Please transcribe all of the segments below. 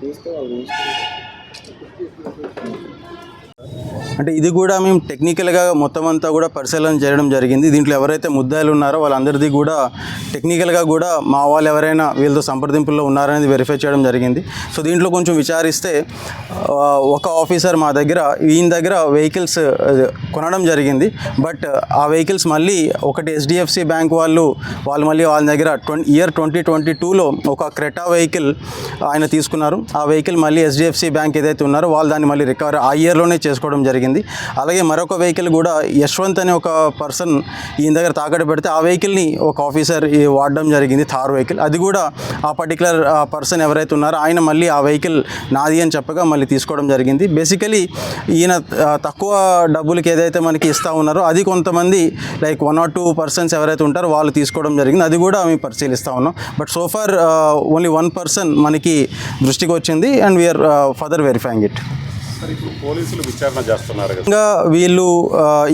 Deus teu. అంటే ఇది కూడా మేము టెక్నికల్గా మొత్తం అంతా కూడా పరిశీలన చేయడం జరిగింది. దీంట్లో ఎవరైతే ముద్దాయిలు ఉన్నారో వాళ్ళందరిది కూడా టెక్నికల్గా కూడా మా వాళ్ళు ఎవరైనా వీళ్ళతో సంప్రదింపుల్లో ఉన్నారనేది వెరిఫై చేయడం జరిగింది. సో దీంట్లో కొంచెం విచారిస్తే ఒక ఆఫీసర్ మా దగ్గర ఈయన దగ్గర వెహికల్స్ కొనడం జరిగింది. బట్ ఆ వెహికల్స్ మళ్ళీ ఒకటి హెచ్డిఎఫ్సి బ్యాంక్ వాళ్ళు వాళ్ళు మళ్ళీ వాళ్ళ దగ్గర ట్వంటీ ఇయర్ ట్వంటీ ట్వంటీ టూలో ఒక క్రెటా వెహికల్ ఆయన తీసుకున్నారు. ఆ వెహికల్ మళ్ళీ హెచ్డిఎఫ్సి బ్యాంక్ ఏదైతే ఉన్నారో వాళ్ళు దాన్ని మళ్ళీ రికవర్ ఆ ఇయర్లోనే చేసుకోవడం జరిగింది. అలాగే మరొక వెహికల్ కూడా యశ్వంత్ అనే ఒక పర్సన్ ఈయన దగ్గర తాకట్టు పెడితే ఆ వెహికల్ని ఒక ఆఫీసర్ వాడడం జరిగింది థార్ వెహికల్ అది కూడా ఆ పర్టికులర్ పర్సన్ ఎవరైతే ఉన్నారో ఆయన మళ్ళీ ఆ వెహికల్ నాది అని చెప్పగా మళ్ళీ తీసుకోవడం జరిగింది. బేసికలీ ఈయన తక్కువ డబ్బులకి ఏదైతే మనకి ఇస్తూ ఉన్నారో అది కొంతమంది like one or two persons ఎవరైతే ఉంటారో వాళ్ళు తీసుకోవడం జరిగింది. అది కూడా మేము పరిశీలిస్తూ ఉన్నాం. But so far only one person మనకి దృష్టికి వచ్చింది and we are further verifying it పోలీసులు విచారణ చేస్తున్నారు ఇంకా వీళ్ళు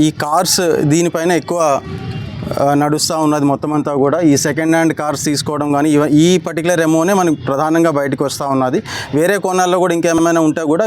ఈ కార్స్ దీనిపైన ఎక్కువ నడుస్తూ ఉన్నది మొత్తం అంతా కూడా. ఈ సెకండ్ హ్యాండ్ కార్స్ తీసుకోవడం కానీ ఈ పర్టికులర్ ఎమోనే మనకి ప్రధానంగా బయటకు వస్తూ ఉన్నది. వేరే కోణాల్లో కూడా ఇంకేమైనా ఉంటే కూడా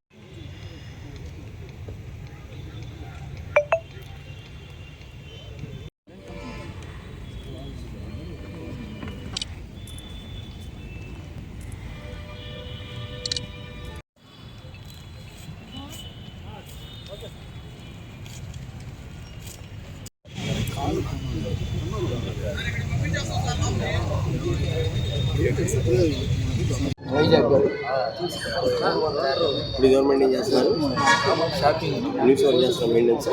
ఇప్పుడు గవర్నమెంట్ ఏం చేస్తున్నారు న్యూస్ వర్క్ చేస్తున్నారు మెయింటెన్స్